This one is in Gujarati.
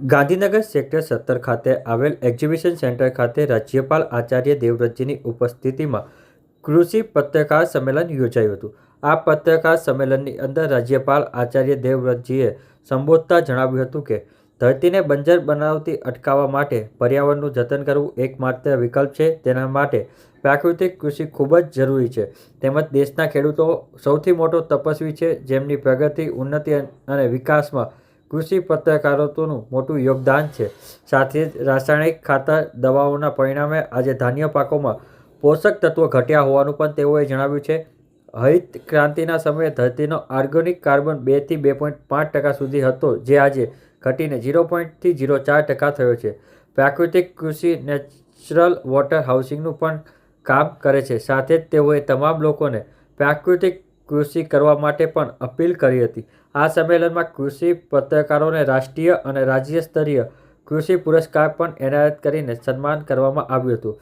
ગાંધીનગર સેક્ટર સત્તર ખાતે આવેલ એક્ઝિબિશન સેન્ટર ખાતે રાજ્યપાલ આચાર્ય દેવવ્રતજીની ઉપસ્થિતિમાં કૃષિ પત્રકાર સંમેલન યોજાયું હતું. આ પત્રકાર સંમેલનની અંદર રાજ્યપાલ આચાર્ય દેવવ્રતજીએ સંબોધતા જણાવ્યું હતું કે, ધરતીને બંજર બનાવતી અટકાવવા માટે પર્યાવરણનું જતન કરવું એકમાત્ર વિકલ્પ છે. તેના માટે પ્રાકૃતિક કૃષિ ખૂબ જ જરૂરી છે. તેમજ દેશના ખેડૂતો સૌથી મોટો તપસ્વી છે. જેમની પ્રગતિ, ઉન્નતિ અને વિકાસમાં કૃષિ પત્રકારોનું મોટું યોગદાન છે. સાથે જ રાસાયણિક ખાતર દવાઓના પરિણામે આજે ધાન્ય પાકોમાં પોષક તત્વો ઘટ્યા હોવાનું પણ તેઓએ જણાવ્યું છે. હરિત ક્રાંતિના સમયે ધરતીનો ઓર્ગેનિક કાર્બન બેથી બે પોઈન્ટ પાંચ ટકા સુધી હતો, જે આજે ઘટીને ઝીરો પોઈન્ટથી ઝીરો ચાર ટકા થયો છે. પ્રાકૃતિક કૃષિ નેચરલ વોટર હાઉસિંગનું પણ કામ કરે છે. સાથે જ તેઓએ તમામ લોકોને પ્રાકૃતિક કૃષિ કરવા માટે પણ અપીલ કરી હતી. આ સંમેલનમાં કૃષિ પત્રકારોને રાષ્ટ્રીય અને રાજ્ય સ્તરીય કૃષિ પુરસ્કાર પણ એનાયત કરીને સન્માન કરવામાં આવ્યું હતું.